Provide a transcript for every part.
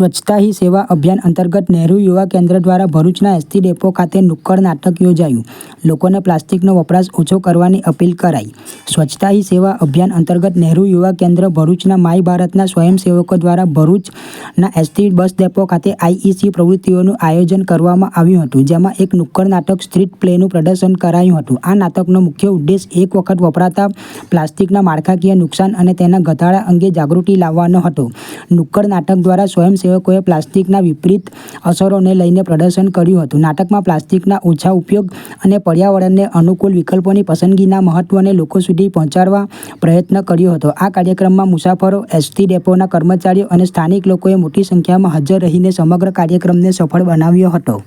સ્વચ્છતા હી સેવા અભિયાન અંતર્ગત નહેરુ યુવા કેન્દ્ર દ્વારા ભરૂચના એસટી ડેપો ખાતે નુક્કડ નાટક યોજાયું. લોકોને પ્લાસ્ટિકનો વપરાશ ઓછો કરવાની અપીલ કરાઈ. સ્વચ્છતા હી સેવા અભિયાન અંતર્ગત નહેરુ યુવા કેન્દ્ર ભરૂચના માય ભારતના સ્વયંસેવકો દ્વારા ભરૂચના એસટી બસ ડેપો ખાતે આઈઈસી પ્રવૃત્તિઓનું આયોજન કરવામાં આવ્યું હતું, જેમાં એક નુક્કડ નાટક સ્ટ્રીટ પ્લેનું પ્રદર્શન કરાયું હતું. આ નાટકનો મુખ્ય ઉદ્દેશ એક વખત વપરાતા પ્લાસ્ટિકના માળખાકીય નુકસાન અને તેના ઘટાડા અંગે જાગૃતિ લાવવાનો હતો. નુક્કડ નાટક દ્વારા સ્વયંસેવકોએ પ્લાસ્ટિકના વિપરીત અસરોને લઈને પ્રદર્શન કર્યું હતું. નાટકમાં પ્લાસ્ટિકના ઓછા ઉપયોગ અને પર્યાવરણને અનુકૂળ વિકલ્પોની પસંદગીના મહત્વને લોકો સુધી પહોંચાડવા પ્રયત્ન કર્યો હતો. આ કાર્યક્રમમાં મુસાફરો એસટી ડેપોના કર્મચારીઓ અને સ્થાનિક લોકોએ મોટી સંખ્યામાં હાજર રહીને સમગ્ર કાર્યક્રમને સફળ બનાવ્યો હતો.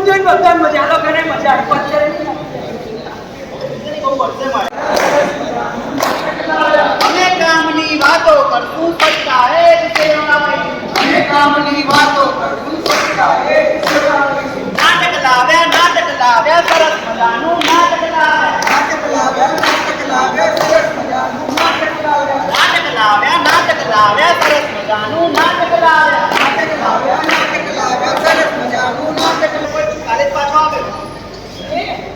તો ભાઈ મન જોઈને બધા મજા આ લોકોને મજા આવી. અમે કામની વાતો કરશું સત્તા હે સેવાઈ અમે કામની વાતો કરશું સત્તા હે સેવાઈ નાટક લાવ્યા નાટક લાવ્યા સરસ મજાનું નાટક લાવ્યા. નાટક લાવ્યા નાટક લાવ્યા સરસ મજાનું નાટક લાવ્યા. નાટક લાવ્યા નાટક લાવ્યા સરસ મજાનું નાટક લાવ્યા નાટક લાવ્યા. નાટક લાવ્યા સરસ મજાનું નાટક કાલે જ પાછો આવે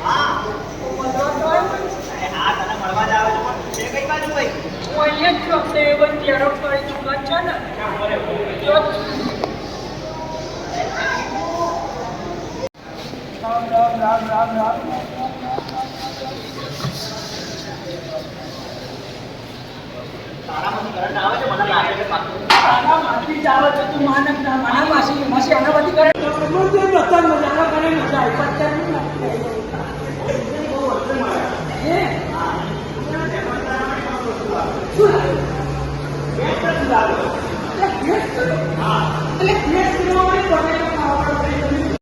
હા અરે હા તને મળવા જ આવે છે પણ તે કઈ બાજુ ભાઈ હું છું કરી કરંટ તું માનક માના માસી માસી આના બધી કરે. મન જોઈને બધા મજા આવે લોકોને મજા આવી Let's